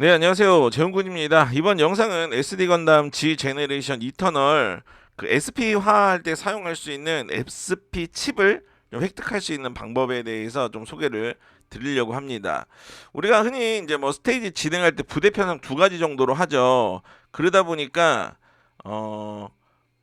네, 안녕하세요. 재훈군입니다. 이번 영상은 SD 건담 G 제네레이션 이터널 그 SP화 할 때 사용할 수 있는 SP 칩을 좀 획득할 수 있는 방법에 대해서 좀 소개를 드리려고 합니다. 우리가 흔히 이제 뭐 스테이지 진행할 때 부대 편성 두 가지 정도로 하죠. 그러다 보니까 어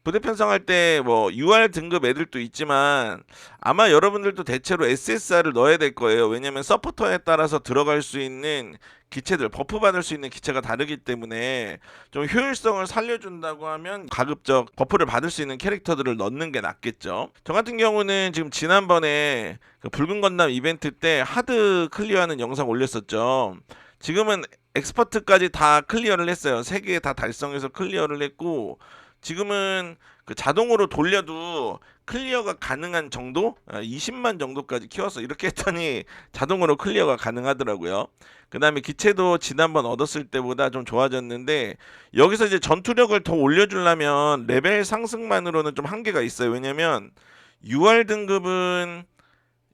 부대 편성할 때 뭐 UR 등급 애들도 있지만 아마 여러분들도 대체로 SSR을 넣어야 될 거예요. 왜냐면 서포터에 따라서 들어갈 수 있는 기체들 버프 받을 수 있는 기체가 다르기 때문에 좀 효율성을 살려준다고 하면 가급적 버프를 받을 수 있는 캐릭터들을 넣는 게 낫겠죠. 저 같은 경우는 지금 지난번에 그 붉은 건담 이벤트 때 하드 클리어하는 영상 올렸었죠. 지금은 엑스퍼트까지 다 클리어를 했어요. 세 개 다 달성해서 클리어를 했고 지금은 그 자동으로 돌려도 클리어가 가능한 정도? 아, 20만 정도까지 키웠어. 이렇게 했더니 자동으로 클리어가 가능하더라고요. 그 다음에 기체도 지난번 얻었을 때보다 좀 좋아졌는데 여기서 이제 전투력을 더 올려주려면 레벨 상승만으로는 좀 한계가 있어요. 왜냐면 UR 등급은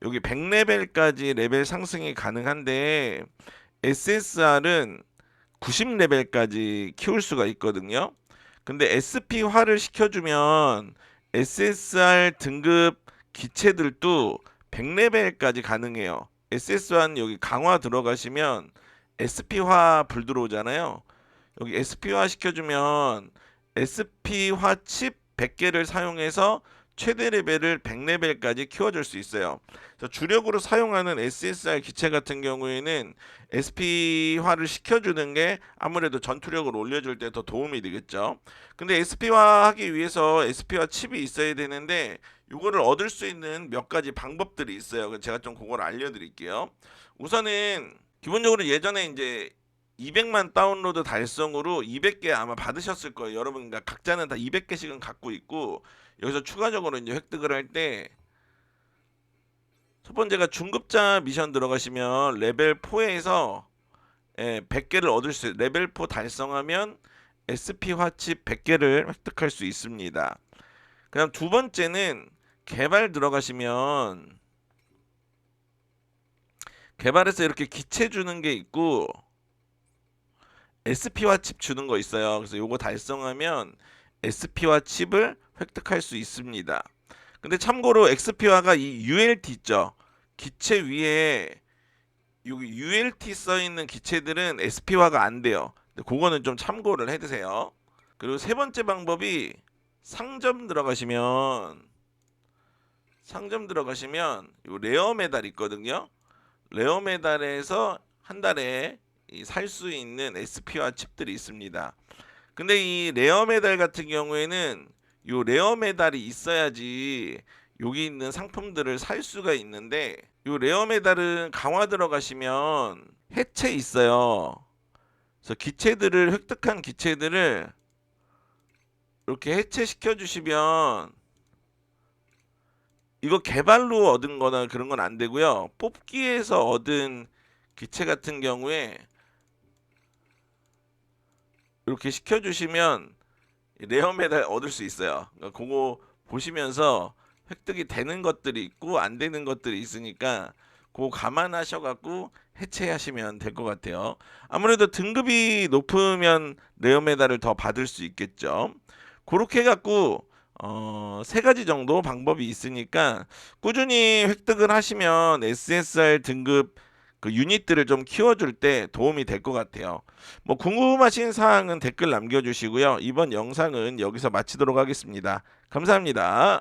여기 100레벨까지 레벨 상승이 가능한데 SSR은 90레벨까지 키울 수가 있거든요. 근데 SP화를 시켜주면 SSR 등급 기체들도 100레벨까지 가능해요. SSR 여기 강화 들어가시면 SP화 불 들어오잖아요. 여기 SP화 시켜주면 SP화 칩 100개를 사용해서 최대 레벨을 100레벨까지 키워줄 수 있어요. 주력으로 사용하는 SSR 기체 같은 경우에는 SP화를 시켜주는 게 아무래도 전투력을 올려줄 때 더 도움이 되겠죠. 근데 SP화 하기 위해서 SP화 칩이 있어야 되는데 이거를 얻을 수 있는 몇 가지 방법들이 있어요. 제가 좀 그걸 알려드릴게요. 우선은 기본적으로 예전에 이제 200만 다운로드 달성으로 200개 아마 받으셨을 거예요. 여러분 각자는 다 200개씩은 갖고 있고 여기서 추가적으로 이제 획득을 할 때 첫 번째가 중급자 미션 들어가시면 레벨 4에서 예, 100개를 얻을 수. 레벨 4 달성하면 SP 화칩 100개를 획득할 수 있습니다. 그다음 두 번째는 개발 들어가시면 개발해서 이렇게 기체 주는 게 있고 SP화 칩 주는 거 있어요. 그래서 요거 달성하면 SP화 칩을 획득할 수 있습니다. 근데 참고로 XP화가 이 ULT 있죠. 기체 위에 여기 ULT 써 있는 기체들은 SP화가 안 돼요. 근데 그거는 좀 참고를 해 두세요. 그리고 세 번째 방법이 상점 들어가시면 상점 들어가시면 요 레어 메달 있거든요. 레어 메달에서 한 달에 살 수 있는 SP화 칩들이 있습니다. 근데 이 레어 메달 같은 경우에는 요 레어 메달이 있어야지 여기 있는 상품들을 살 수가 있는데 요 레어 메달은 강화 들어가시면 해체 있어요. 그래서 기체들을 획득한 기체들을 이렇게 해체시켜 주시면 이거 개발로 얻은 거나 그런 건 안 되고요. 뽑기에서 얻은 기체 같은 경우에 이렇게 시켜 주시면 레어 메달 얻을 수 있어요. 그러니까 그거 보시면서 획득이 되는 것들이 있고 안 되는 것들이 있으니까 그거 감안하셔 갖고 해체하시면 될 것 같아요. 아무래도 등급이 높으면 레어 메달을 더 받을 수 있겠죠. 그렇게 해 갖고 어, 세 가지 정도 방법이 있으니까 꾸준히 획득을 하시면 SSR 등급 그 유닛들을 좀 키워줄 때 도움이 될 것 같아요. 뭐 궁금하신 사항은 댓글 남겨주시고요. 이번 영상은 여기서 마치도록 하겠습니다. 감사합니다.